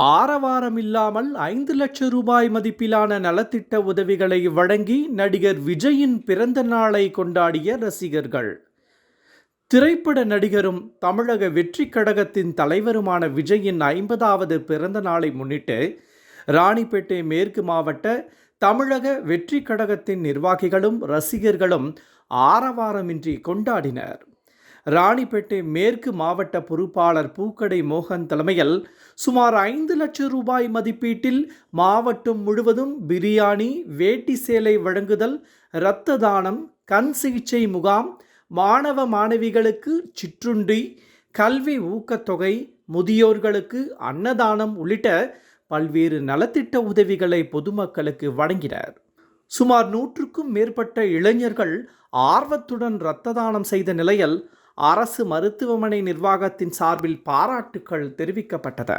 ஆரவாரம் இல்லாமல் ஐந்து லட்சம் ரூபாய் மதிப்பிலான நலத்திட்ட உதவிகளை வழங்கி நடிகர் விஜயின் பிறந்த நாளை கொண்டாடிய ரசிகர்கள். திரைப்பட நடிகரும் தமிழக வெற்றி கழகத்தின் தலைவருமான விஜயின் ஐம்பதாவது பிறந்த நாளை முன்னிட்டு ராணிப்பேட்டை மேற்கு மாவட்ட தமிழக வெற்றி கழகத்தின் நிர்வாகிகளும் ரசிகர்களும் ஆரவாரமின்றி கொண்டாடினர். ராணிப்பேட்டை மேற்கு மாவட்ட பொறுப்பாளர் பூக்கடை மோகன் தலைமையில் சுமார் ஐந்து லட்சம் ரூபாய் மதிப்பீட்டில் மாவட்டம் முழுவதும் பிரியாணி வேட்டி சேலை வழங்குதல் இரத்த தானம் கண் சிகிச்சை முகாம் மாணவ மாணவிகளுக்கு சிற்றுண்டி கல்வி ஊக்கத்தொகை முதியோர்களுக்கு அன்னதானம் உள்ளிட்ட பல்வேறு நலத்திட்ட உதவிகளை பொதுமக்களுக்கு வழங்கினர். சுமார் நூற்றுக்கும் மேற்பட்ட இளைஞர்கள் ஆர்வத்துடன் இரத்த தானம் செய்த நிலையில் அரசு மருத்துவமனை நிர்வாகத்தின் சார்பில் பாராட்டுக்கள் தெரிவிக்கப்பட்டது